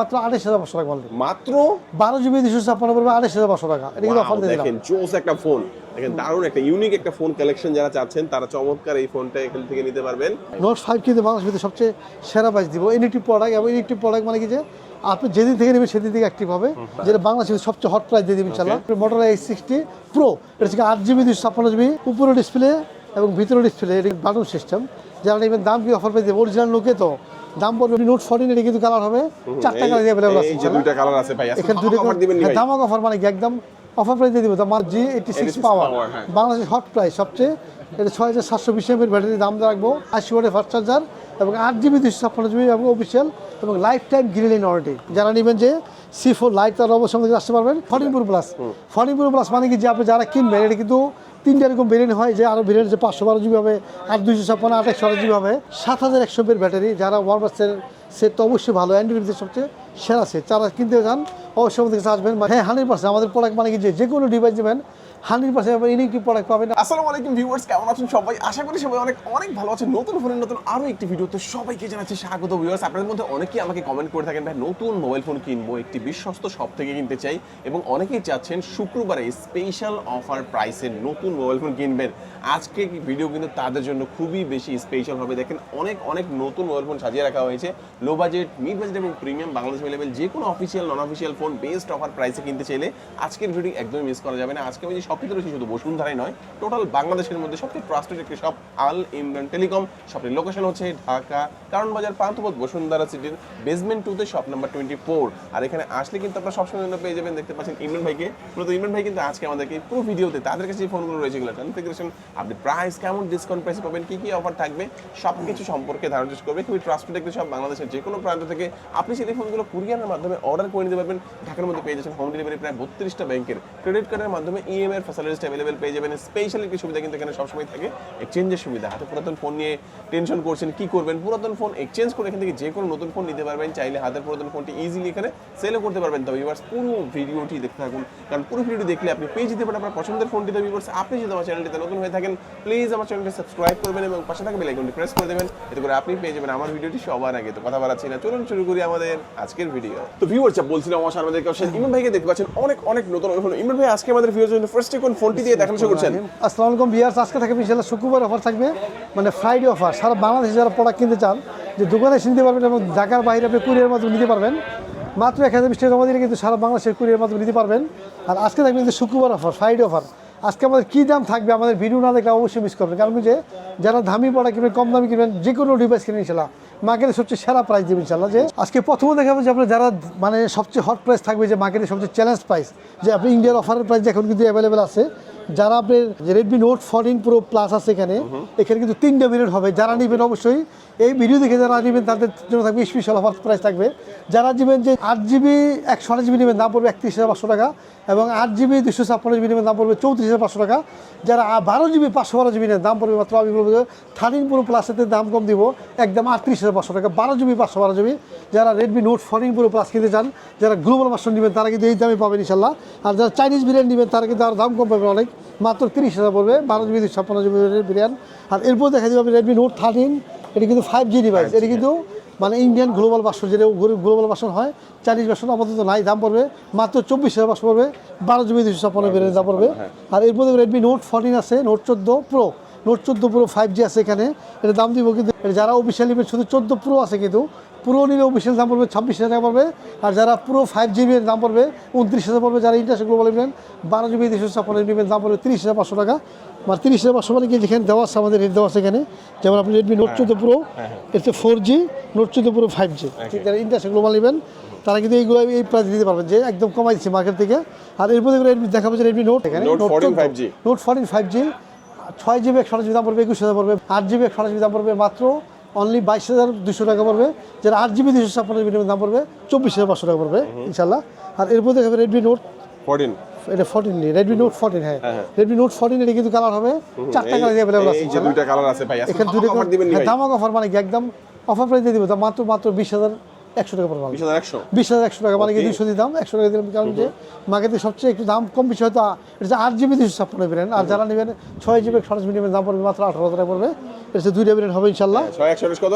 মাত্র আড়াইশ হাজার পাঁচশো টাকা মাত্র? বারো জিবি দুশো ছাপ্পান্ন পড়বে আড়াইশ হাজার পাঁচশো টাকা। এটা কিন্তু অফার দেখেন জোস একটা ফোন দেখেন দারুণ একটা ইউনিক একটা ফোন কালেকশন যারা চাচ্ছেন তারা চমৎকার এই ফোনটা এখান থেকে নিতে পারবেন। নোট ফাইভ কিন্তু বাংলাদেশ ভিতরে সবচেয়ে সেরা দিব। ইনিটিভ প্রোডাক্ট এবং ইনিটিভ প্রোডাক্ট মানে কি যে আপনি যেদিন থেকে নেবেন সেদিন থেকে অ্যাক্টিভ হবে। যেটা বাংলাদেশের সবচেয়ে হট প্রাইস দিয়ে দিবেন ইনশাল্লাহ মোটর এইচ সিক্সটি প্রো এটা হচ্ছে আট জিবি দুশো ছাপ্পান্ন জিবি উপরে ডিসপ্লে এবং ভিতরে ডিসপ্লে এটা বাটন সিস্টেম যারা নেবেন দাম কি অফার পেয়ে দেবে? অরিজিনাল লোকে তো। দাম পড়বে নোট ফোরটিন এটা কিন্তু কালার হবে। চারটা কালার অ্যাভেলেবল আছে এই দুইটা কালার আছে ভাই এখানে দুটো অফার দিবেন নি ভাই? দামাক অফার মানে কি? একদম অফার প্রাইস দিয়ে দিব তোমার জি এইটি সিক্স 86 পাওয়ার হ্যাঁ। বাংলাদেশের হট প্রাইস সবচেয়ে এটা ছয় হাজার সাতশো বিশ এমএর ব্যাটারি দাম রাখব আশি ওয়াটের ফাস্ট চার্জার এবং আট জিবি দুশো ছাপ্পান্ন জিবি এবং অফিসিয়াল এবং লাইফ টাইম গ্রিলিং ওয়ারেন্টি যারা নেবেন যে সি ফোর লাইট তার অবশ্যই আমাদের আসতে পারবেন। Fourteen pro plus fourteen pro plus মানে কি? যে আপনি যারা কিনবেন এটা কিন্তু তিনটা এরকম ভেরিয়েন্ট হয় যে আরও ভেরিয়েন্ট যে পাঁচশো বারো জিবি হবে, আর দুইশো ছাপ্পান্ন আট একশো জিবি হবে। সাত হাজার একশো এর ব্যাটারি, যারা ওয়ান পার্সেন্ট সেট তো অবশ্যই ভালো। অ্যান্ড্রয়েডের সবচেয়ে সেরা সেট যারা কিনতে চান, অবশ্যই আমাদের কাছে আসবেন। হ্যাঁ হান্ড্রেড পার্সেন্ট আমাদের প্রোডাক্ট মানে কি যে যে কোনো ডিভাইস দেবেন কেমন আছেন সবাই? আশা করি সবাই অনেক অনেক ভালো আছেন। নতুন ফোনের নতুন আরও একটি ভিউয়ার্স মধ্যে অনেকেই আমাকে কমেন্ট করে থাকেন, ভাই, নতুন মোবাইল ফোন কিনবো, একটি বিশ্বস্ত থেকে কিনতে চাই। এবং অনেকেই স্পেশাল অফার নতুন মোবাইল ফোন কিনবেন। আজকে ভিডিও কিন্তু তাদের জন্য খুবই বেশি স্পেশাল হবে। দেখেন, অনেক অনেক নতুন মোবাইল ফোন সাজিয়ে রাখা হয়েছে। লো বাজেট মিড বাজেট এবং প্রিমিয়াম বাংলাদেশ যে কোনো official non official phone best offer প্রাইসে কিনতে চাইলে আজকের ভিডিও একদমই মিস করা যাবে না। আজকে আমি শপটিতে রয়েছি শুধু বসুন্ধরাই নয় টোটাল বাংলাদেশের মধ্যে সবচেয়ে ট্রাস্টেড একটি শপ আল ইমরান টেলিকম শপটির লোকেশন হচ্ছে ঢাকা, কারণ বাজার পান্থপথ বসুন্ধরা সিটির বেসমেন্ট টুতে শপ নাম্বার টোয়েন্টি ফোর আর এখানে আসলে কিন্তু আপনারা সবসময় জন্য পেয়ে যাবেন, দেখতে পাচ্ছেন ইমরান ভাইকে। মূলত ইমরান ভাই কিন্তু আজকে আমাদেরকে পুরো ভিডিওতে তাদের কাছে যে ফোনগুলো রয়েছে এগুলো কনফিগারেশন আপনি প্রাইস কেমন ডিসকাউন্ট প্রাইসে পাবেন, কি কি অফার থাকবে সব কিছু সম্পর্কে ধারণা করবে। খুবই ট্রাস্টেড একটি সব বাংলাদেশের যে কোনো প্রান্ত থেকে আপনি সেই ফোনগুলো কুরিয়ারের মাধ্যমে অর্ডার করে নিতে পারবেন। ঢাকার মধ্যে পেয়ে যাচ্ছেন হোম ডেলিভারি প্রায় বত্রিশটা ব্যাংকের ক্রেডিট কার্ডের মাধ্যমে ইএমআই ফ্যাসিলিটিস অ্যাভেলেবেল পেয়ে যাবেন। স্পেশাল একটি সুবিধা কিন্তু এখানে সবসময় থাকে? এক্সচেঞ্জের সুবিধা। হাতে পুরাতন ফোন নিয়ে টেনশন করছেন, কি করবেন? পুরাতন ফোন এক্সচেঞ্জ করে এখান থেকে যে কোনো নতুন ফোন নিতে পারবেন। চাইলে হাতের পুরাতন ফোনটি ইজিলি এখানে সেলও করতে পারবেন। তবে ভিউয়ার্স পুরো ভিডিওটি দেখতে থাকুন। কারণ পুরো ভিডিওটি দেখলে আপনি পেয়ে যেতে পারেন। আপনার পছন্দের ফোনটি তো ভিউয়ার্স আপনি যদি আমার চ্যানেলটিতে নতুন হয়ে থাকেন প্লিজ আমার চ্যানেলটি সাবস্ক্রাইব করবেন এবং পাশে থাকা আইকনটি প্রেস করে দেবেন। এতে করে আপনি পেয়ে যাবেন আমার ভিডিওটি সবার আগে। তো কথা বাড়াচ্ছি না। চলুন শুরু করি আমাদের আজকের ভিডিও তো ভিউয়ার্স বলছিলাম আমার সামনে দেখতে পাচ্ছেন ভাইকে দেখতে পাচ্ছেন অনেক অনেক নতুন ফোন ইমরান ভাই, আজকে আমাদের ভিডিওর জন্য ফার্স্টে কোন ফোনটি দিয়ে দেখানো শুরু করছেন? আসসালামু আলাইকুম বিয়ার্স আজকে থাকবে ইনশাল্লাহ শুক্রবার অফার থাকবে। মানে ফ্রাইডে অফার সারা বাংলাদেশে যারা প্রোডাক্ট কিনতে চান, যে দোকানে এসে পারবেন এবং ঢাকার বাইরে আপনি কুরিয়ার মাধ্যমে নিতে পারবেন, মাত্র এক হাজার বিশ টাকা জমা দিলে কিন্তু সারা বাংলাদেশের কুরিয়ার মাধ্যমে নিতে পারবেন। আর আজকে থাকবে কিন্তু শুক্রবার অফার ফ্রাইডে অফার আজকে আমাদের কী দাম থাকবে আমাদের ভিডিও না দেখলে অবশ্যই মিস করবেন। কারণ যে যারা দামি প্রোডাক্ট কিনবেন, কম দামি কিনবেন, যে কোনো ডিভাইস কিনেন ইনশাল্লাহ মার্কেটে সবচেয়ে সেরা প্রাইস দেবেন ইনশাল্লাহ যে আজকে প্রথমে দেখাবো যে আপনার যারা মানে সবচেয়ে হট প্রাইস থাকবে, যে মার্কেটে সবচেয়ে চ্যালেঞ্জ প্রাইস যে আপনি ইন্ডিয়ার অফারের প্রাইস এখন কিন্তু অ্যাভেলেবেল আছে যারা আপনার Redmi note fourteen pro plus আছে এখানে এখানে কিন্তু তিনটা মিনিট হবে। যারা নেবেন অবশ্যই এই ভিডিও দেখে যারা নেবেন তাদের জন্য থাকবে স্পেশাল অফার প্রাইস থাকবে। যারা নেবেন যে আট জিবি একশো আট জিবি নেবেন দাম পড়বে একত্রিশ হাজার পাঁচশো টাকা এবং আট জিবি দুশো ছাপ্পান্ন জিবি নেবেন দাম পড়বে চৌত্রিশ হাজার পাঁচশো টাকা। যারা বারো জিবি পাঁচশো বারো জিবি নেন দাম পড়বে মাত্র আমি বলব থার্টিন প্রো প্লাসের দাম কম দিব একদম আটত্রিশ হাজার পাঁচশো টাকা। বারো জিবি পাঁচশো বারো জিবি যারা Redmi note fourteen pro plus কিনতে চান যারা গ্লোবাল ভার্সন নেবেন তারা কিন্তু এই দামে পাবেন ইনশাল্লাহ। আর যারা চাইনিজ বিরিয়ানি নেবেন তারা কিন্তু আর দাম কম পাবেন অনেক। মাত্র তিরিশ হাজার পড়বে বারো জিবি ছাপ্পান্ন জিবি বিরিয়ানি আর এরপর দেখা যাবে রেডমি নোট থার্টিন এটি কিন্তু ফাইভ জি ডিভাইস এটি কিন্তু মানে ইন্ডিয়ান গ্লোবাল বাসন যেটা গ্লোবাল বাসন হয় চাইনিজ বাসন আপাতত নাই দাম পড়বে মাত্র চব্বিশ হাজার পাঁচশো পড়বে বারো জিবি দুশো ছাপ্পান্ন বিরিয়ানি দাম পড়বে। আর এরপর রেডমি নোট ফোরটিন আছে নোট চোদ্দ প্রো নোট চোদ্দ প্রো ফাইভ জি আছে এখানে এটা দাম দিব কিন্তু যারা অফিসিয়ালি শুধু চোদ্দ প্রো আছে কিন্তু পুরো নিলে অফিসিয়াল দাম পড়বে ছাব্বিশ হাজার টাকা পড়বে। আর যারা পুরো ফাইভ জিবির দাম পড়বে উনত্রিশ হাজার পড়বে যারা ইন্টারন্যাশনাল গ্লোবাল নেবেন বারো জিবি দুশো ছাপ্পান্ন নেবেন দাম পড়বে তিরিশ হাজার পাঁচশো টাকা। মানে তিরিশ হাজার পাঁচশো মানে কি যেখানে দেওয়া আছে আমাদের রেট দেওয়া আছে এখানে। যেমন আপনি রেডমি নোট চোদ্দ প্রো এতে ফোর জি নোট চোদ্দ প্রো ফাইভ জি ঠিক যারা ইন্টারন্যাশনাল গ্লোবাল নেবেন তারা কিন্তু এইগুলো এই প্রাইস দিতে পারবেন যে একদম কমাই দিচ্ছে মার্কেট থেকে। আর এরপর রেডমি দেখাবো যে রেডমি নোট এখানে। Note 14 5G note fourteen five G ছয় জিবি একশো জিবি দাম পড়বে একুশ হাজার পড়বে। আট জিবি একশো জিবি দাম পড়বে মাত্র অনলি বাইশ হাজার দুশো টাকা পড়বে। যারা আট জিবি দুশো ছাপ্পান্ন জিবি দাম পড়বে চব্বিশ হাজার পাঁচশো টাকা পড়বে ইনশাল্লাহ আর এরপর দেখাবে রেডমি নোট ফোরটিন এটা ফোরটিন রেডমি নোট ফোরটিন হ্যাঁ। রেডমি নোট ফোরটিন এটা কিন্তু কালার হবে চারটা কালার অ্যাভেলেবল আছে দুইটা কালার আছে ভাই এখানে দুটো দামাক অফার মানে কি? একদম অফার প্রাইস দিয়ে দিব মাত্র মাত্র বিশ হাজার একশো টাকা হাজার একশো? বিশ হাজার একশো টাকা মানে কি দুশো দিতাম একশো টাকা দিলাম। কারণ যে মার্কেটে সবচেয়ে একটু দাম কম বেশি হয়তো এটা আট জিবি দুশো ছাপ্পান্ন বেরেন আর যারা নেবেন ছয় জিবি সরাসরি নেবেন দাম পড়বে মাত্র আঠারো হাজার টাকা পড়বে। এটা দুইটা বেরেন হবে ইনশাল্লাহ ছয় একশো কত?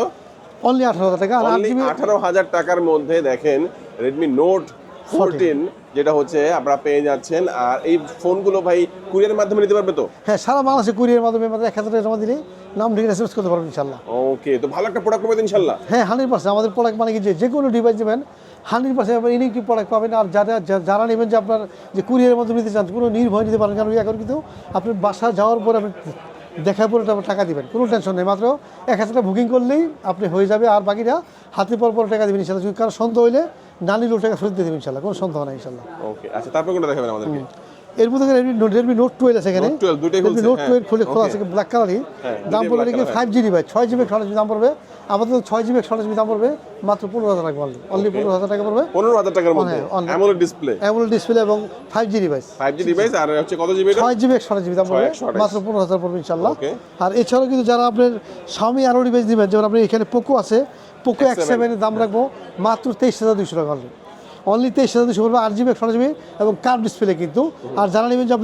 অনলি আঠারো হাজার টাকা। আর আঠারো হাজার টাকার মধ্যে দেখেন রেডমি নোট ফোরটিন যেটা হচ্ছে আপনারা পেয়ে যাচ্ছেন। আর এই ফোনগুলো ভাই কুরিয়ার মাধ্যমে নিতে পারবে তো? হ্যাঁ সারা বাংলাদেশে কুরিয়ার মাধ্যমে মাত্র এক হাজার টাকা জমা দিলে নাম ঠিকানা এসএমএস করতে পারবেন ইনশাল্লাহ ওকে তো ভালো একটা প্রোডাক্ট পাবেন ইনশাল্লাহ হ্যাঁ হান্ড্রেড পার্সেন্ট। আমাদের প্রোডাক্ট মানে কি যে যে কোনো ডিভাইস দেবেন হান্ড্রেড পার্সেন্ট আপনার ইনিকটিভ প্রোডাক্ট পাবেন। আর যারা যারা নেবেন যে আপনার যে কুরিয়ারের মধ্যে নিতে চান কোনো নির্ভয় নিতে পারেন কারণ এখন কিন্তু আপনি বাসা যাওয়ার পরে আপনি দেখার পরে টাকা দিবেন কোনো টেনশন নেই। মাত্র এক হাজার টাকা বুকিং করলেই আপনি হয়ে যাবে। আর বাকিটা হাতে পর পর টাকা দেবেন ইনশাল্লাহ যদি কারও সন্দেহ হইলে না নিলেও টাকা ফেরত দিয়ে দেবেন ইনশাল্লাহ কোনো সন্দেহ নাই ইনশাল্লাহ। ওকে আচ্ছা তারপর কোনটা দেখাবেন আমাদেরকে? এর মধ্যে রেডমি রেডমি নোট টুয়েলভ আছে এখানে। Note 12 দুইটাই খুলছে, নোট টুয়েলভ খুলে খোলা আছে ব্ল্যাক কালারই দাম পড়বে black কি color, ফাইভ জিবি ভাই ছয় জিবি একশো দাম পড়বে। আমাদের ছয় জিবি একশো দাম পড়বে মাত্র পনেরো হাজার টাকা অনলি অনলি পনেরো হাজার টাকা পড়বে। পনেরো হাজার টাকার মধ্যে। অ্যামোলেড ডিসপ্লে অ্যামোলেড ডিসপ্লে এবং five G device five G device আর হচ্ছে কত জিবি ছয় জিবি একশো জিবি দাম পড়বে। মাত্র পনেরো হাজার পড়বে ইনশাল্লাহ আর এছাড়াও কিন্তু যারা আপনার স্বামী আরও ডিভাইস দিবেন যেমন আপনি এখানে পোকো আছে পোকো এক্স সেভেনের দাম রাখব মাত্র তেইশ হাজার দুইশো টাকা অনলি অনলি তেইশ হাজার দুশো পড়বে আট জিবি একশো জিবি এবং কার্ভ ডিসপ্লে কিন্তু। আর যারা নেবেন যে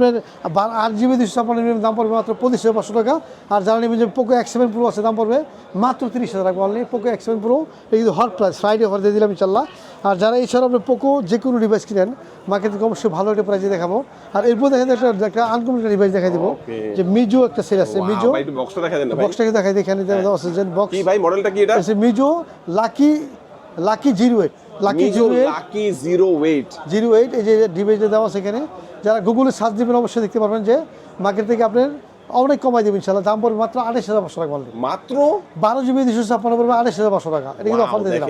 আপনার আট জিবি দুশো ছাপ্পান্ন নেবেন দাম পড়বে মাত্র পঁচিশ হাজার পাঁচশো টাকা। আর যারা নেবেন যে পোকো এক্স সেভেন প্রো আছে দাম পড়বে মাত্র তিরিশ হাজার টাকা only Poco X seven pro এটা কিন্তু হট প্রাইস ফ্রাইডে অফার দিয়ে দিলাম ইনশাল্লাহ আর যারা এছাড়াও আপনার পোকো যে কোনো ডিভাইস কিনেন মার্কেট থেকে অবশ্যই ভালো একটা প্রাইসে দেখাবো। আর এরপর দেখা যায় একটা একটা আনকমন ডিভাইস দেখাই দিব। যে মিজো একটা সেল আছে মিজো বক্সটা দেখা দেন বক্সটাকে দেখাই দেখে দেওয়া আছে যে বক্স ভাই মডেলটা কি এটা? Mizo lucky lucky zero eight lucky zero lucky zero wait zero wait এই যে ডিভাইসটা দেওয়া সেখানে যারা গুগলে সার্চ দিবেন অবশ্যই দেখতে পারবেন যে মার্কেট থেকে আপনার অনেক কমাই দেবেন ইনশাল্লাহ দাম পড়বে মাত্র আড়াইশ হাজার পাঁচশো টাকা মাত্র? বারো জিবি দুশো ছাপ্পান্ন পড়বে আড়াইশ হাজার পাঁচশো টাকা। এটা কিন্তু অফার দিয়ে দিলাম।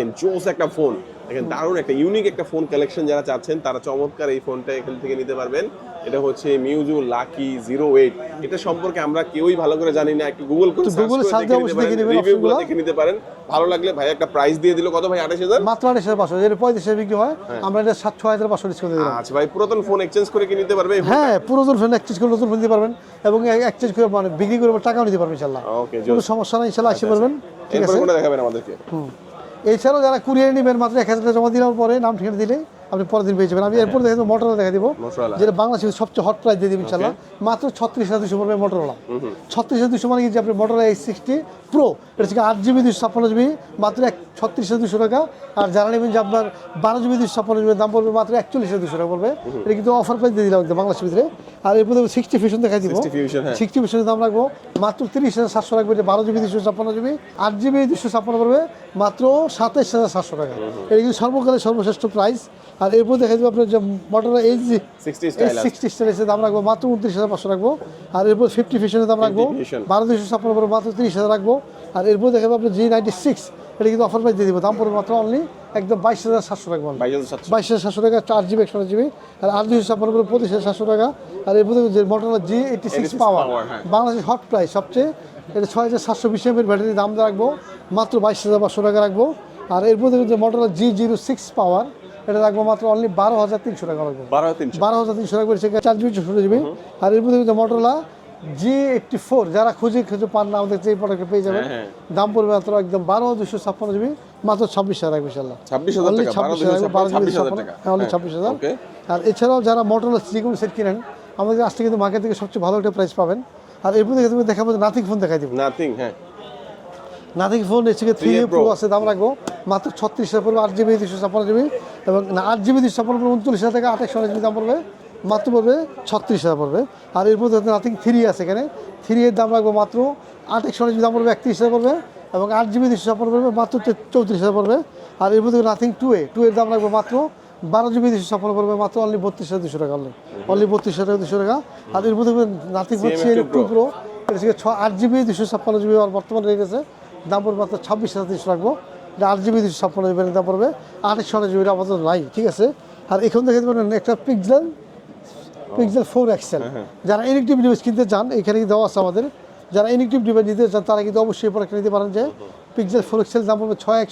একটা ফোন দেখেন দারুণ একটা ইউনিক একটা ফোন কালেকশন যারা চাচ্ছেন তারা চমৎকার এই ফোনটা এখান থেকে নিতে পারবেন। এটা হচ্ছে মিউজু লাকি জিরো এইট এটা সম্পর্কে আমরা কেউই ভালো করে জানি না একটু গুগল দেখে রিভিউগুলো গুলো। দেখে নিতে পারেন। ভালো লাগলে ভাই একটা প্রাইস দিয়ে দিল কত ভাই আঠাশ হাজার? মাত্র আড়াইশ হাজার পাঁচশো। যেটা পঁয়ত্রিশ হাজার বিক্রি হয় হ্যাঁ। আমরা এটা সাত ছয় হাজার পাঁচশো ডিসকাউন্ট দিলাম। আচ্ছা ভাই পুরাতন ফোন এক্সচেঞ্জ করে কি নিতে পারবে হ্যাঁ পুরাতন ফোন এক্সচেঞ্জ করে নতুন ফোন দিতে পারবেন এবং এক্সচেঞ্জ করে মানে বিক্রি করে টাকাও নিতে পারবেন ইনশাল্লাহ ওকে কোনো সমস্যা নাই ইনশাল্লাহ আসতে পারবেন। ঠিক এরপরে আছে? দেখাবেন আমাদেরকে? এছাড়াও যারা কুরিয়ার নেবেন মাত্র এক হাজার টাকা জমা দেওয়ার পরে নাম ঠিকানা দিলে আপনি পরের দিন পেয়ে যাবেন। আমি এরপর দেখে দেবো মোটরলা দেখা দিব। যেটা বাংলাদেশের সবচেয়ে হট প্রাইস দিয়ে দিবেন ইনশাল্লাহ মাত্র ছত্রিশ হাজার দুশো পড়বে মোটরলা ছত্রিশ হাজার দুশো মানে কি আপনি মোটরলা এইচ সিক্সটি প্রো এটা হচ্ছে আট জিবি দুশো ছাপ্পান্ন জিবি মাত্র এক ছত্রিশ হাজার দুশো টাকা। আর যারা নেবেন যে আপনার বারো জিবি দুশো ছাপ্পান্ন জিবির দাম পড়বে মাত্র একচল্লিশ হাজার দুশো টাকা পড়বে। এটা কিন্তু অফার প্রাইস দিয়ে দিলাম একদম বাংলাদেশের ভিতরে। আর এরপর সিক্সটি ফিউশন দেখাই দিব। 60 Fusion। সিক্সটি পার্সেন্ট দাম রাখব। মাত্র তিরিশ হাজার সাতশো রাখবে এটা বারো জিবি দুশো ছাপ্পান্ন জিবি আট জিবি দুশো ছাপ্পান্ন করবে মাত্র সাতাইশ হাজার সাতশো টাকা। এটা কিন্তু সর্বকালের সর্বশ্রেষ্ঠ প্রাইস আর এরপর দেখা যাবে আপনার যে মোটর এইচ জি 60 স্টাইল আছে। সিক্সটি স্টাইলের দাম রাখব মাত্র উনত্রিশ হাজার পাঁচশো রাখব। আর এরপর ফিফটি ফিশনের দাম রাখব। বারো দুশো ছাপ্পান্ন পড়বে মাত্র তিরিশ হাজার রাখব। আর এরপর দেখা যাবে আপনার জি নাইনটি সিক্স এটা কিন্তু অফার প্রাইস দিয়ে দিব। দাম পড়বে মাত্র অনলি একদম বাইশ হাজার সাতশো রাখব বাইশ হাজার সাতশো। টাকা চার জিবি একশো জিবি আর আট দুশো ছাপ্পান্ন করে পঁচিশ হাজার সাতশো টাকা। আর এর মধ্যে যে মোটরলা জি এইটি সিক্স পাওয়ার। বাংলাদেশের হট প্রাইস সবচেয়ে। এটা ছয় হাজার সাতশো বিশ এমএর ব্যাটারি দাম রাখব। মাত্র বাইশ হাজার পাঁচশো টাকা রাখব। আর এর মধ্যে যে Motorola G zero six power এটা রাখব মাত্র অনলি বারো হাজার তিনশো টাকা রাখব। বারো হাজার তিনশো। বারো হাজার তিনশো টাকা সেখানে চার জিবি ষোলো জিবি। আর এর মধ্যে যে মোটরলা জি এইটটি ফোর যারা খুঁজে খুঁজে পান না আমাদের এই প্রোডাক্টে পেয়ে যাবেন হ্যাঁ, দাম পড়বে মাত্র একদম বারো দুশো ছাপ্পান্ন জিবি মাত্র ছাব্বিশ হাজার রাখবে ইনশাল্লাহ ছাব্বিশ হাজার 26 হাজার, বারো জিবি ছাব্বিশ হাজার হ্যাঁ, only 26 হাজার। আর এছাড়াও যারা মোটরলা যে কোনো সেট কিনেন আমাদের আজকে কিন্তু মার্কেট থেকে সবচেয়ে ভালো একটা প্রাইস পাবেন। আর এরপর থেকে তুমি দেখাবো নাথিং ফোন দেখাই দিব। নাথিং হ্যাঁ। নাথিং ফোন এসে থ্রি প্রো আছে দাম রাখব। মাত্র ছত্রিশ হাজার পড়বে আট জিবি দুশো ছাপ্পান্ন জিবি এবং আট জিবি দুশো ছাপ্পান্ন পড়বে উনচল্লিশ হাজার টাকা আঠাশ জিবি দাম পড়বে মাত্র পড়বে ছত্রিশ হাজার পড়বে। আর এরপর নাথিং থ্রি আছে এখানে। থ্রি এর দাম রাখব মাত্র আঠাশ জিবি দাম পড়বে একত্রিশ হাজার পড়বে এবং আট জিবি দুশো ছাপ্পান্ন পড়বে মাত্র চৌত্রিশ হাজার পড়বে। আর এরপর থেকে নাথিং টু এ টু এর দাম রাখব মাত্র বারো জিবি দুশো ছাপ্পান্ন পড়বে মাত্র অনলি বত্রিশ হাজার দুশো টাকা অনলি অনলি বত্রিশ হাজার দুশো টাকা। আর এরপর থেকে নাথিং হচ্ছে টু প্রো এটা ছ আট জিবি দুশো ছাপ্পান্ন জিবি আর বর্তমানে রয়ে গেছে দাম পড়বে মাত্র ছাব্বিশ হাজার তিনশো রাখব এটা আট জিবি দুশো ছাপ্পান্ন জিবি দাম পড়বে। আঠাশ জিবি আপাতত নাই ঠিক আছে? আর এখন দেখে দেবেন একটা পিক্সেল পিক্সেল ফোর এক্সেল যারা ইলেকট্রিক ডিভাইস কিনতে চান এখানে দেওয়া আছে আমাদের। যারা ইলেকট্রিক ডিভাইস নিতে চান তারা কিন্তু অবশ্যই প্রোডাক্ট নিতে পারেন যে পিক্সেল ফোর এক্সেল দাম পড়বে ছয় এক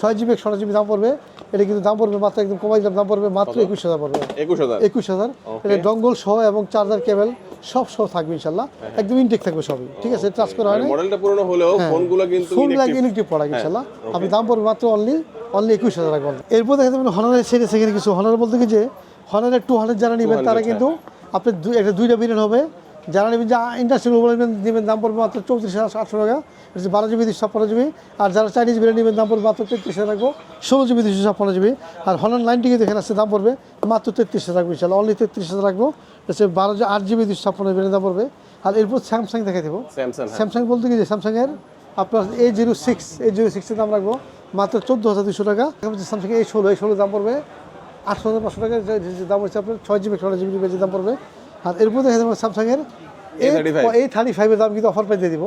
ছয় জিবি এক একশো জিবি দাম পড়বে। এটা কিন্তু দাম পড়বে মাত্র একদম কমাই দাম দাম পড়বে মাত্র একুশ হাজার পড়বে। একুশ হাজার? একুশ হাজার। এটা ডঙ্গল সহ এবং চার্জার কেবল সব সহ থাকবে ইনশাল্লাহ একদম ইনটেক থাকবে সবই। ঠিক আছে টাচ করা হয় না মডেলটা পুরনো হলেও ফোনগুলো কিন্তু ফোন লাগে electric। ইলেকট্রিক প্রোডাক্ট ইনশাল্লাহ আপনি দাম পড়বে মাত্র অনলি অনলি একুশ হাজার টাকা এরপর দেখা যাবেন হনারের সেটে সেখানে কিছু। হনার বলতে কি যে হনারের টু হান্ড্রেড যারা নেবেন তারা কিন্তু আপনি একটা দুইটা বিলিয়ন হবে। যারা নেবেন যে ইন্ডাস্ট্রিয়াল মোবাইল নেবেন দাম পড়বে মাত্র চৌত্রিশ হাজার আটশো টাকা। হচ্ছে বারো জিবি দুশো ছাপ্পান্ন জিবি আর যারা চাইনিজ বিরিয়ানি নেবেন দাম পড়বে মাত্র তেত্রিশ হাজার রাখব ষোলো জিবি দুশো ছাপ্পান্ন জিবি আর নাইনটি কিন্তু এখানে আসছে দাম পড়বে মাত্র তেত্রিশ হাজার রাখব ইনশাল্লাহ অনলি তেত্রিশ হাজার রাখব হচ্ছে বারো আট জিবি দুশো ছাপ্পান্ন জিবি দাম পড়বে। আর এরপর স্যামসাং দেখে দেবো। স্যামসাং বলতে কি যে স্যামসাংয়ের আপনার A zero six A zero সিক্সের দাম রাখব। মাত্র চোদ্দ হাজার দুশো টাকা। স্যামসাং এই ষোলো এই ষোলো দাম পড়বে। আটশো হাজার পাঁচশো টাকা যে- দাম হচ্ছে আপনার ছয় জিবি ছয় জিবি যে দাম পড়বে। আর এরপর দেখা যাবে স্যামসাংয়ের এই থার্টি ফাইভের দাম কিন্তু অফার পাই দিয়ে দিব।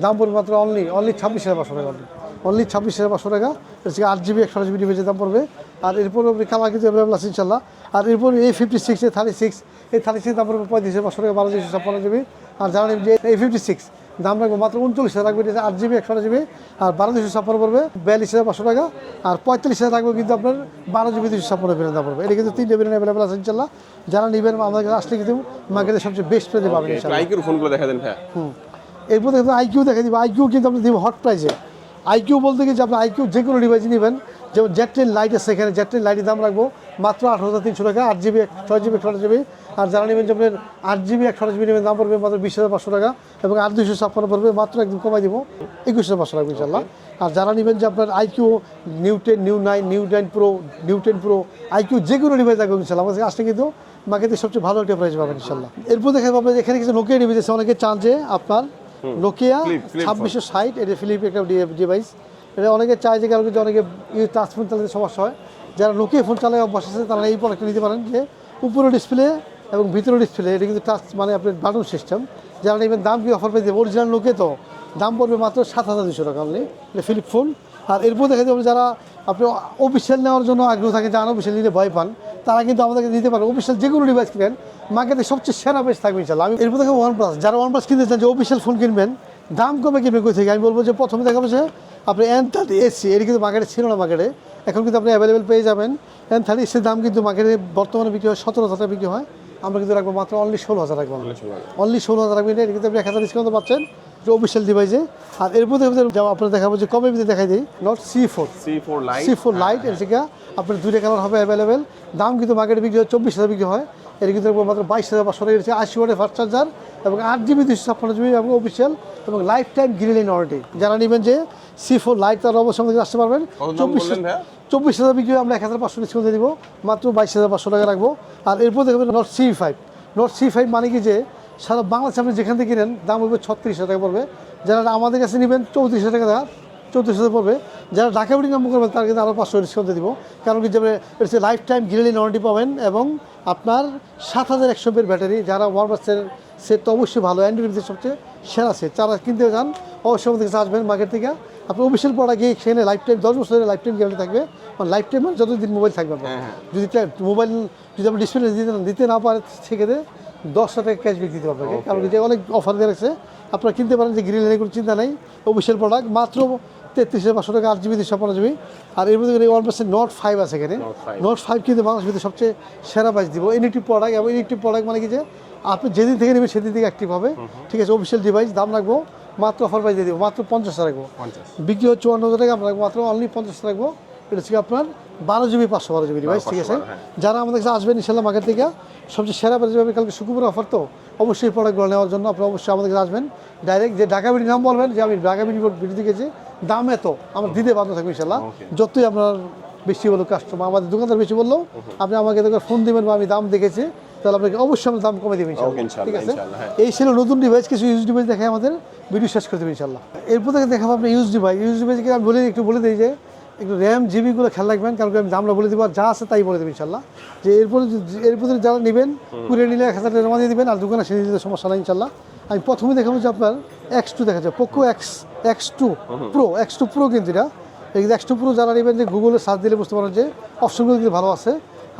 দাম পড়বে মাত্র অনলি অনলি ছাব্বিশ হাজার পাঁচশো টাকা অনলি অনলি ছাব্বিশ হাজার পাঁচশো টাকা। হচ্ছে আট জিবি একশো জিবি ডিভাইসের দাম পড়বে। আর এরপর আপনি কালার কিন্তু অ্যাভেলেবল আছে ইনশাল্লাহ আর এরপর এই ফিফটি সিক্স এই থার্টি সিক্স এই থার্টি সিক্স দাম পড়বে পঁয়ত্রিশ পাঁচশো টাকা বারো জিবি ছাপ্পান্ন জিবি। আর জানেন যে এই ফিফটি সিক্স দাম রাখব মাত্র উনচল্লিশ হাজার রাখবে এটা আট জিবি একশো জিবি। আর বারো দুশো ছাপ্পান্ন পড়বে বিয়াল্লিশ হাজার পাঁচশো টাকা। আর পঁয়তাল্লিশ হাজার রাখব কিন্তু আপনার বারো জিবি দুশো ছাপ্পান্ন বিরিয়ানি দাম পড়বে। এটা কিন্তু তিনটে বিরিয়ানি অ্যাভেলেবল আছে ইনশাল্লাহ যারা নেবেন আমাদের কাছে আসলে কিন্তু মার্কেটের সবচেয়ে বেস্ট প্রাইজে পাবেন আইকিউর ফোনগুলো দেখা দেন ভাইয়া। হুম। এরপর দেখবেন আইকিউ দেখে দিব। আইকিউ কিন্তু আপনি দিব হট প্রাইসে আইকিউ বলতে কি যে আপনি আইকিউ যে কোনো ডিভাইস নেবেন। যেমন ট্রেন লাইট আছে এখানে। লাইটের দাম রাখব মাত্র আট হাজার তিনশো টাকা আট জিবি ছয় জিবি একশো জিবি। আর যারা নেবেন যে আপনার আট জিবি একশো জিবি নেবেন দাম পড়বে মাত্র বিশ হাজার পাঁচশো টাকা এবং আট দুশো ছাপ্পান্ন পড়বে মাত্র একদম কমাই দিব একুশ হাজার পাঁচশো টাকা ইনশাল্লাহ আর যারা নেবেন যে আপনার iQOO neo ten neo nine neo nine pro neo ten pro iQOO যে কোনো ডিভাইস থাকবে ইনশাল্লাহ আমাদের আসলে কিন্তু মার্কেটে সবচেয়ে ভালো একটা প্রাইস পাবেন ইনশাল্লাহ এরপর দেখে পাবেন এখানে কিছু নোকিয়া ডিভাইস আছে অনেকে চান যে আপনার নোকিয়া ছাব্বিশশো ষাট এটা ফিলিপ একটা ডিভাইস এটা অনেকে চায় যে কারণ কিন্তু অনেকে টাচ ফোন চালাতে সমস্যা হয়। যারা নোকিয়া ফোন চালায়, অভ্যাস আছে, তারা এই প্রোডাক্টটা নিতে পারেন যে উপরে ডিসপ্লে এবং ভিতরে ডিসপ্লে এটা কিন্তু টাচ মানে আপনার বাটন সিস্টেম যারা নেবেন দাম কি অফার পেয়ে দেবে অরিজিনাল নোকিয়া তো দাম পড়বে মাত্র সাত হাজার দুশো টাকা অনলি এটা ফিলিপ ফোন আর এরপর দেখা যাবে যারা আপনি অফিসিয়াল নেওয়ার জন্য আগ্রহ থাকে যে আনঅফিসিয়াল নিতে ভয় পান, তারা কিন্তু আমাদেরকে দিতে পারে। অফিসিয়াল যে কোনো ডিভাইস কিনেন মার্কেটে সবচেয়ে সেরা বেশ থাকবে ইনশাল্লাহ আমি এরপর দেখো ওয়ান প্লাস যারা ওয়ান প্লাস কিনতে চান যে অফিসিয়াল ফোন কিনবেন, দাম কমে কিনবেন কই থেকে? আমি বলব যে প্রথমে দেখাবো যে আপনি এন থার্টি এসি এটি কিন্তু মার্কেটে ছিল না মার্কেটে এখন কিন্তু আপনি অ্যাভেলেবেল পেয়ে যাবেন। এন থার্টি এসির দাম কিন্তু মার্কেটে বর্তমানে বিক্রি হয় সতেরো হাজার টাকা বিক্রি হয়। আমরা কিন্তু রাখব মাত্র অনলি ষোলো হাজার রাখব অনলি ষোলো হাজার। রাখবেন এটা কিন্তু আপনি এক হাজার ডিসকাউন্ট পাচ্ছেন। অফিসিয়াল ডিভাইসে আর এরপর আপনার দেখাবো যে কমে ভিতরে দেখাই দিই। Note C four C four lite C four lite আপনার দুইটা কালার হবে অ্যাভেলেবেল দাম কিন্তু মার্কেটে বিক্রি হয় চব্বিশ হাজার বিক্রি হয়। এর কিন্তু মাত্র বাইশ হাজার পাঁচশো টাকা। আশি ওয়াটের ফাস্ট চার্জার এবং আট জিবি দুশো ছাপ্পান্ন জিবি এবং অফিসিয়াল এবং লাইফ টাইম গ্রিলিং ওয়ারেন্টি যারা নেবেন যে সি ফোর লাইট তার অবশ্যই আমাদের আসতে পারবেন। চব্বিশ? চব্বিশ হাজার বিক্রি আমরা এক হাজার পাঁচশো ডিসকাউন্ট দিয়ে দিব। মাত্র বাইশ হাজার পাঁচশো টাকা রাখব। আর এরপর দেখবেন note C five note C five মানে কি যে সারা বাংলাদেশে আপনি যেখান থেকে কিনেন দাম হবে ছত্রিশ হাজার টাকা পড়বে। যারা আমাদের কাছে নেবেন চৌত্রিশ হাজার টাকা দেওয়া চৌত্রিশ হাজার পড়বে। যারা ঢাকা বিডি নাম্বার করবেন তারা কিন্তু আরও পাঁচশো ডিসকাউন্ট দিব। কারণ কি যাবে হচ্ছে লাইফ টাইম গ্রিলিং ওয়ারেন্টি পাবেন এবং আপনার সাত হাজার একশো এর ব্যাটারি যারা ওয়ান পার্সেন্ট সেট তো অবশ্যই ভালো অ্যান্ড্রয়েডের সবচেয়ে সেরা সেট যারা কিনতে চান অবশ্যই আমাদের কাছে আসবেন মার্কেট থেকে। আপনি অফিসিয়াল প্রোডাক্ট গিয়ে সেখানে লাইফ টাইম দশ বছরের লাইফ টাইম গ্যারান্টি থাকবে। মানে লাইফ টাইম মানে যতদিন মোবাইল থাকবে আপনার। হ্যাঁ, হ্যাঁ। যদি মোবাইল যদি আপনি ডিসপ্লে দিতে দিতে না পারে সেক্ষেত্রে দশটা টাকা ক্যাশব্যাক দিতে হবে কারণ যে অনেক অফার দিয়ে রাখছে আপনারা কিনতে পারেন যে গ্রিল কোনো চিন্তা নেই। অফিসিয়াল প্রোডাক্ট মাত্র তেত্রিশ হাজার পাঁচশো টাকা আট জিবি দুশো পনেরো জিবি। আর এর মধ্যে ওয়ান পার্সেন্ট নোট ফাইভ আছে এখানে। Note 5 নোট ফাইভ কিন্তু বাংলাদেশ ভিতরে সবচেয়ে সেরা প্রাইস দিব। ইনেকটিভ প্রোডাক্ট এবং ইনেকটিভ প্রোডাক্ট মানে কি যে আপনি যেদিন থেকে নেবেন সেদিন থেকে অ্যাক্টিভ হবে। ঠিক আছে অফিসিয়াল ডিভাইস দাম রাখব। মাত্র অফার প্রাইস দিয়ে দেবো। মাত্র পঞ্চাশ রাখব। বিক্রি হচ্ছে চুয়ান্ন হাজার টাকা আমরা রাখব মাত্র অনলি পঞ্চাশ রাখব। এটা হচ্ছে আপনার বারো জিবি পাঁচশো বারো জিবি ডিভাইস ঠিক আছে? 512, হ্যাঁ। যারা আমাদের কাছে আসবেন ইনশাল্লাহ মার্কেট থেকে সবচেয়ে সেরা প্রাইস পাবে কালকে শুক্রবার অফার তো অবশ্যই প্রোডাক্টগুলো নেওয়ার জন্য আপনি অবশ্যই আমাদের কাছে আসবেন। ডাইরেক্ট যে ঢাকা বিডি নাম বলবেন যে আমি ঢাকা বিডি বিডি দিকেছি দাম এত আমরা দিতে বাধ্য থাকব ইনশাল্লাহ। যতই আপনার বেশি বলো কাস্টমার আমাদের দোকানদার বেশি বলল আপনি আমাকে ফোন দিবেন বা আমি দাম দেখেছি তাহলে আপনাকে অবশ্যই আমরা দাম কমে দেবেন ঠিক আছে? হ্যাঁ। এই ছিল নতুন ডিভাইস কিছু ইউজ ডিভাইস দেখে আমাদের ভিডিও শেষ করে দেবে ইনশাল্লাহ। এরপর থেকে দেখাবো আপনি ইউজ ডিভাইস ইউজ ডিভাইস আমি বলে একটু বলে দিই যে একটু র্যাম জিবিগুলো খেয়াল রাখবেন কারণ আমি দামটা বলে দেবো আর যা আছে তাই বলে দেবো ইনশাল্লাহ। যে এরপরে এরপরে যারা নেবেন কুড়িয়ে নিলে এক হাজার টাকা জমা দিয়ে দেবেন আর দোকানে সেরে দিতে সমস্যা নাই ইনশাল্লাহ। আমি প্রথমে দেখাবো যে আপনার এক্স টু দেখা যায় Poco X X two pro X two pro কিন্তু এটা। এই এক্স টু প্রো যারা নেবেন যে গুগলে সার্চ দিলে বুঝতে পারেন যে অপশনগুলো কিন্তু ভালো আছে।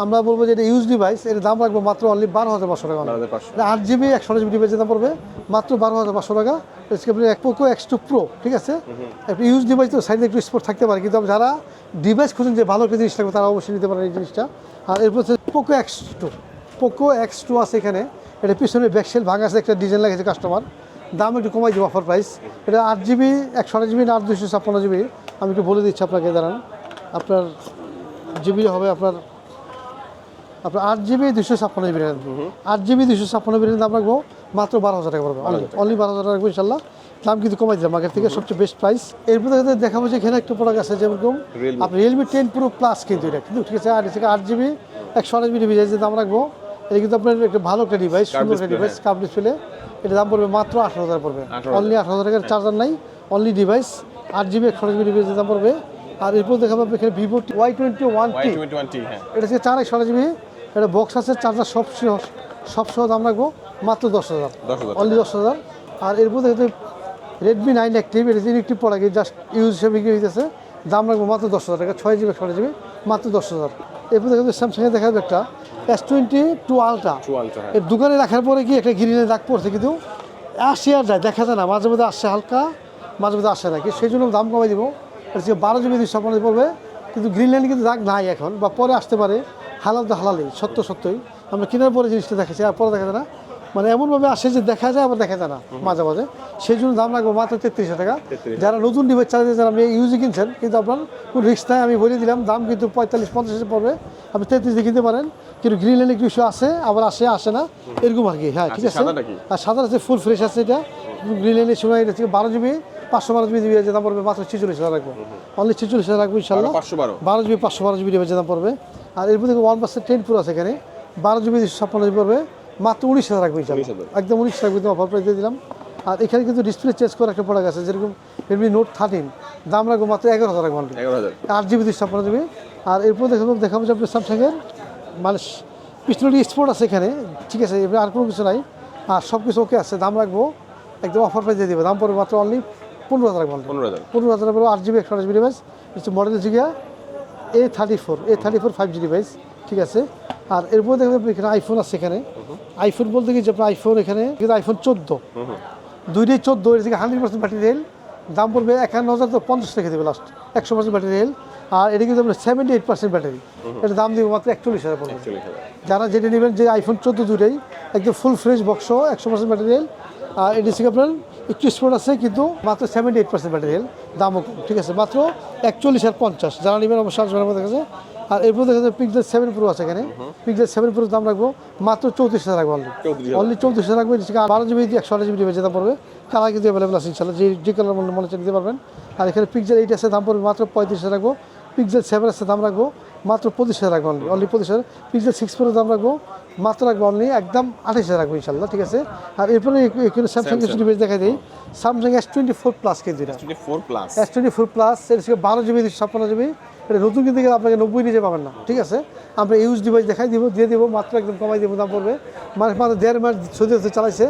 আমরা বলব যে এটা ইউজ ডিভাইস এর দাম রাখব মাত্র অনলি বারো হাজার পাঁচশো টাকা। আট জিবি একশো জিবি ডিভাইসের দাম পড়বে মাত্র বারো হাজার পাঁচশো টাকা। এক পোকো এক্স টু প্রো ঠিক আছে? একটা ইউজ ডিভাইস তো সাইডে একটু স্পোর্ট থাকতে পারে কিন্তু যারা ডিভাইস খুঁজেন যে ভালো একটা জিনিস থাকবে তারা অবশ্যই নিতে পারেন এই জিনিসটা। আর এরপর হচ্ছে Poco X two Poco X two আছে এখানে। এটা পিছনে ব্যাকসেল ভাঙা আছে একটা ডিজাইন লাগেছে কাস্টমার দাম একটু কমাই দিব অফার প্রাইস এটা আট জিবি একশো আট জিবি না আট দুশো ছাপ্পান্ন জিবি আমি একটু বলে দিচ্ছি আপনাকে দাঁড়ান। আপনার জিবি হবে আপনার আপনার আট জিবি দুশো ছাপ্পান্ন জিবি র্যাম আট জিবি দুশো ছাপ্পান্ন জিবি দাম রাখব মাত্র বারো হাজার টাকা পড়বে। অনলি অনলি বারো হাজার টাকা রাখব ইনশাল্লাহ। দাম কিন্তু কমাই দিলাম আগের থেকে সবচেয়ে বেস্ট প্রাইস এরপর দেখা দেখাবো যে এখানে একটা প্রোডাক্ট আছে যেরকম আপনি রিয়েলমি টেন প্রো প্লাস কিন্তু এটা। কিন্তু ঠিক আছে আর থেকে আট জিবি একশো আঠাশ জিবি ডিভাইস দাম রাখব। এটা কিন্তু আপনার একটা ভালো একটা ডিভাইস সুন্দর একটা ডিভাইস কাপ ডিসপ্লে এটা দাম পড়বে মাত্র আঠারো হাজার পড়বে। অনলি আঠারো হাজার টাকার চার্জার নাই অনলি ডিভাইস আট জিবি একশো আঠাশ জিবি ডিভাইসের দাম পড়বে। আর এরপর দেখাবো এখানে Vivo Y twenty one T এটা হচ্ছে চার একশো আঠাশ জিবি এটা বক্স আছে চার্জার সব সহ- সব সহ দাম রাখব মাত্র দশ হাজার। অনলি দশ হাজার। আর এরপর দেখতে রেডমি নাইন অ্যাক্টিভ এটা ইলেকট্রিক প্রোডাক্ট জাস্ট ইউজ হিসেবে বিক্রি হইতেছে। দাম রাখব মাত্র দশ হাজার টাকা ছয় জিবি ছয় জিবি মাত্র দশ হাজার। এরপর দেখা স্যামসাংয়ে দেখা যাবে একটা এস টোয়েন্টি টু আলট্রা এর দোকানে রাখার পরে কি একটা গ্রিনের দাগ পড়ছে কিন্তু আসে আর যায় দেখা যায় না মাঝে মধ্যে আসছে হালকা মাঝে মধ্যে আসে না। কি সেই জন্য দাম কমাই দিব। বারো জিবি দুশো আপনাদের পড়বে কিন্তু গ্রিন লাইনে কিন্তু দাগ নাই এখন বা পরে আসতে পারে। হালাল তো হালালি সত্য সত্যই। আমরা কেনার পরে জিনিসটা দেখেছি আর পরে দেখা যায় না। মানে এমনভাবে আসে যে দেখা যায় আবার দেখা যায় না মাঝে মাঝে। সেই জন্য দাম লাগবে মাত্র তেত্রিশ টাকা। যারা নতুন ডিভাইস চালাতে যারা আপনি ইউজে কিনছেন কিন্তু আপনার কোনো রিস্ক নাই আমি বলে দিলাম দাম কিন্তু পঁয়তাল্লিশ পঞ্চাশে পড়বে আপনি তেত্রিশ দিয়ে কিনতে পারেন। কিন্তু গ্রিন লাইনে একটু ইস্যু আসে আবার আসে আসে না এরকম আর কি। হ্যাঁ ঠিক আছে? আর সাদা আছে ফুল ফ্রেশ আছে এটা। গ্রিন লাইনে সময় এটা থেকে বারো জিবি পাঁচশো বারো জিবি দিবি দাম পড়বে মাত্র ছেচল্লিশ হাজার রাখব অনলি ছেচল্লিশ হাজার রাখব ইনশাল্লাহ পাঁচশো বারো। বারো জিবি পাঁচশো বারো জিবি ডিভাইসের দাম পড়বে। আর এরপর থেকে ওয়ান পার্সেন্ট টেন প্রো আছে এখানে। বারো জিবি ছাপ্পান্ন জিবি পড়বে। মাত্র উনিশ হাজার রাখব ইনশাল্লাহ 19,000 একদম উনিশ রাখব অফার প্রাইস দিয়ে দিলাম। আর এখানে কিন্তু ডিসপ্লে চেঞ্জ করা একটা প্রোডাক্ট আছে যেরকম রেডমি নোট থার্টিন দাম রাখব মাত্র এগারো হাজার রাখব। আট জিবি দুশো ছাপ্পান্ন জিবি আর এরপর দেখাবো দেখাবো যে আপনার স্যামসাংয়ের মানে পিছনে স্পোর্ট আছে এখানে। ঠিক আছে এবার আর কোনো কিছু নাই। আর সব কিছু ওকে আছে দাম রাখব। একদম অফার প্রাইস দিয়ে দেবে। দাম পড়বে মাত্র অনলি পনেরো হাজার রাখব। পনেরো হাজার। পনেরো হাজার আট জিবি একশো আঠাশ জিবি ডিভাইস হচ্ছে মডেল হচ্ছে গিয়া A thirty four A thirty four five G device ঠিক আছে? আর এরপর দেখবেন আপনি এখানে আইফোন আছে এখানে। আইফোন বলতে কি যে আপনার আইফোন এখানে কিন্তু আইফোন চোদ্দ। দুইটাই চোদ্দ এর থেকে হান্ড্রেড পার্সেন্ট ব্যাটারি রেল দাম পড়বে একান্ন হাজার তো পঞ্চাশ রেখে দেবে লাস্ট একশো পার্সেন্ট ব্যাটারি রেল আর এটা কিন্তু আপনার সেভেন্টি এইট পার্সেন্ট ব্যাটারি এটা দাম দেবে মাত্র একচল্লিশ হাজার পড়বে যারা যেটা নেবেন যে আইফোন চোদ্দ দুটাই একদম ফুল ফ্রেশ বক্স একশো পার্সেন্ট ম্যাটেরিয়াল আর এটি থেকে আপনার একটু স্পোর্ট আছে কিন্তু মাত্র সেভেন্টি এইট পার্সেন্ট ম্যাটেরিয়াল দামও ঠিক আছে? মাত্র একচল্লিশ আর পঞ্চাশ যারা নেবেন অবশ্যই আসবেন আমাদের কাছে। আর এরপর দেখা যাচ্ছে পিকজেল সেভেন প্রো আছে এখানে। পিকজেল সেভেন প্রো দাম রাখব মাত্র চৌত্রিশ হাজার রাখব অনলি 34,000 অনলি চৌত্রিশ হাজার রাখব বারো জিবি একশো আঠাশ জিবি দাম পড়বে কালার কিন্তু অ্যাভেলেবল আছে ইনশাল্লাহ যে যে কালার মনে মনে হচ্ছে নিতে পারবেন। আর এখানে পিকজেল এইট আছে দাম পড়বে মাত্র পঁয়ত্রিশ হাজার রাখব। পিক্সেল সেভেন আছে দাম রাখব মাত্র পঁচিশ হাজার রাখব অনলি অনলি পঁচিশ হাজার। পিক্সেল সিক্স প্রো দাম রাখব মাত্র রাখব অনলি একদম আঠাশ হাজার রাখব ইনশাল্লাহ ঠিক আছে? আর এরপরে এখানে স্যামসাং কিছু ডিভাইস দেখা দিই। Samsung S twenty four plus কিন্তু এটা। Four plus S twenty four plus এর সঙ্গে বারো জিবি ছাপ্পান্ন জিবি এটা নতুন কিন্তু আপনাকে নব্বই নিজে পাবেন না ঠিক আছে? আমরা ইউজ ডিভাইস দেখাই দিব দিয়ে দিব মাত্র একদম কমাই দিব দাম পড়বে। মানে মাত্র দেড় মাস সৌদি আরবে চালাইছে।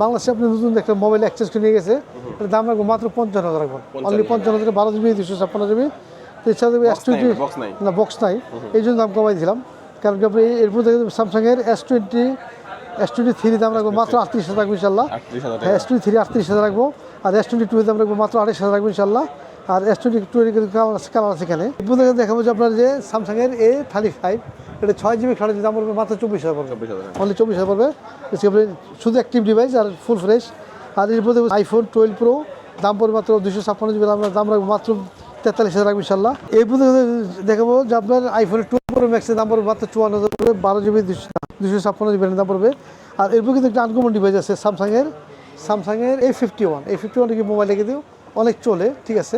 বাংলাদেশে আপনি নতুন একটা মোবাইল এক্সচেঞ্জ করে নিয়ে গেছে। এটার দাম রাখব মাত্র পঞ্চান্ন হাজার রাখব। অনলি পঞ্চান্ন হাজার বারো জিবি দুশো ছাপ্পান্ন জিবি এছাড়া এস টোয়েন্টি না বক্স নাই। এই জন্য দাম কমাই দিলাম। কারণ কি আপনি এরপর স্যামসাংয়ের S twenty S twenty three দাম রাখব মাত্র আটত্রিশ হাজার রাখব ইনশাল্লাহ হ্যাঁ এস টোয়েন্টি থ্রি আটত্রিশ হাজার রাখব আর এস টোয়েন্টি টু দাম রাখব মাত্র আড়াইশ হাজার রাখব ইনশাল্লাহ আর এস টোয়েন্টি টু কালার আছে কালার আছে এখানে। এরপর দেখে দেখাবো যে আপনার যে স্যামসাংয়ের এ থার্টি ফাইভ এটা ছয় জিবি খাড়া দাম পড়বে মাত্র চব্বিশ হাজার পড়বে। চব্বিশ হাজার। অনলি চব্বিশ হাজার পড়বে। শুধু অ্যাক্টিভ ডিভাইস আর ফুল ফ্রেশ আর এরপর দেখব আইফোন টুয়েলভ প্রো দাম পড়বে মাত্র দুশো ছাপ্পান্ন জিবি দাম রাখব মাত্র তেতাল্লিশ হাজার রাখব ইনশাল্লাহ এরপর দেখাবো যে আপনার আইফোন টুয়েলভ প্রো ম্যাক্সের দাম পড়বে মাত্র চুয়ান্ন হাজার পড়বে বারো জিবি দুশো দুশো ছাপ্পান্ন জিবি দাম পড়বে। আর এরপর কিন্তু একটা আনকমন ডিভাইস আছে স্যামসাংয়ের স্যামসাংয়ের এ ফিফটি ওয়ান এই ফিফটি ওয়ান কি মোবাইল রেখে দিও? অনেক চলে ঠিক আছে?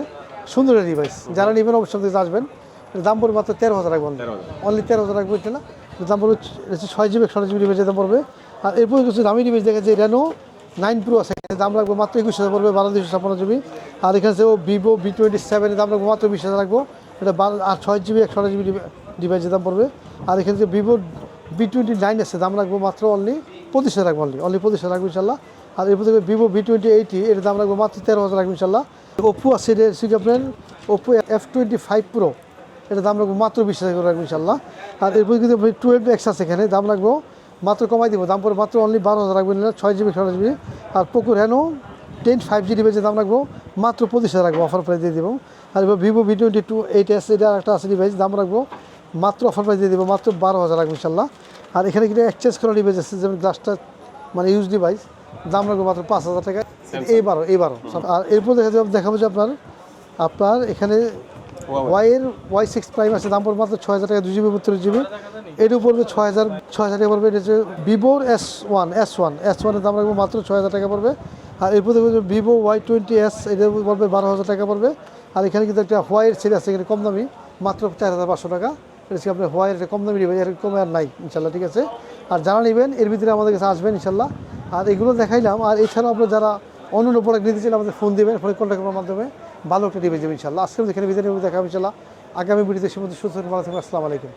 সুন্দর একটা ডিভাইস যারা নেবেন অবশ্যই আমাদের আসবেন। দাম পড়বে মাত্র তেরো হাজার রাখবেন অনলি তেরো হাজার। রাখব এটা দাম পড়বে ছয় জিবি একশো জিবি ডিভাইসের দাম পড়বে। আর এরপর কিছু দামি ডিভাইস দেখা যায় রেনো নাইন প্রো আছে। দাম রাখব মাত্র একুশ হাজার পড়বে বারো দুশো ছাপ্পান্ন জিবি। আর এখানে ও ভিভো বি টোয়েন্টি সেভেনের দাম রাখব মাত্র বিশ হাজার রাখব। এটা বারো আর ছয় জিবি একশো জিবি ডিভাইসের দাম পড়বে। আর এখানে যে ভিভো বি টোয়েন্টি নাইন আছে, দাম রাখব মাত্র অনলি পঁচিশ রাখব অনলি অনলি পঁচিশ রাখব ইনশাল্লাহ। আর এরপর থেকে ভিভো বি টোয়েন্টি এইটি এর দাম রাখব মাত্র তেরো হাজার রাখব ইনশাল্লাহ। ওপো আছে এটা হচ্ছে Oppo F twenty five pro এটা দাম রাখব মাত্র বিশ হাজার রাখব ইনশাল্লাহ। আর এরপর কিন্তু টুয়েলভ এক্স আছে এখানে, দাম রাখব মাত্র কমাই দিব, দাম পরে মাত্র অনলি বারো হাজার রাখবেন ছয় জিবি ছয় জিবি আর Poco Reno ten five G ডিভাইসের দাম রাখব মাত্র পঁচিশ হাজার রাখব অফার প্রাইস দিয়ে দেবো। আর Vivo V twenty two eight S এটা একটা আছে ডিভাইস দাম রাখব মাত্র অফার প্রাইস দিয়ে দেবো মাত্র বারো হাজার রাখব ইনশাল্লাহ। আর এখানে কিন্তু এক্সচেঞ্জ করা ডিভাইস আছে যেমন গ্লাসটা মানে ইউজ ডিভাইস দাম রাখব মাত্র পাঁচ হাজার টাকা। এই বারো এই বারো আর এরপর দেখা যাবে দেখাবো যে আপনার আপনার এখানে ওয়াইয়ের ওয়াই সিক্স প্রাইম আছে দাম পড়বে মাত্র ছয় হাজার টাকা দুই জিবি বত্রিশ জিবি এটিও পড়বে ছয় হাজার ছয় হাজার টাকা পড়বে এটা হচ্ছে ভিভোর S one S one S ওয়ানের দাম রাখব মাত্র ছয় হাজার টাকা পড়বে। আর এরপর দেখব ভিভো ওয়াই টোয়েন্টি এস এটা পড়বে বারো হাজার টাকা পড়বে। আর এখানে কিন্তু একটা হোয়াইট সেট আছে এখানে কম দামি মাত্র চার হাজার পাঁচশো টাকা। এটা আপনি হোয়াইট এটা কম দামি নেবেন এরকম আর নাই, ইনশাল্লাহ, ঠিক আছে? আর যারা নেবেন, এর ভিতরে আমাদের কাছে আসবেন, ইনশাল্লাহ। আর এগুলো দেখাইলাম, আর এছাড়াও আপনার যারা অন্য অন্য প্রোডাক্ট নিতে চাইলে আমাদের ফোন দেবেন ফোনে কন্ট্যাক্ট করার মাধ্যমে ভালো একটা টিভি দেবেন, ইনশাল্লাহ। আজকে এখানে ভিতরে দেখাবো ইনশাল্লাহ। আগামী ভিডিওতে সে মধ্যে সুস্থ ভালো থাকবে আসসালামু আলাইকুম।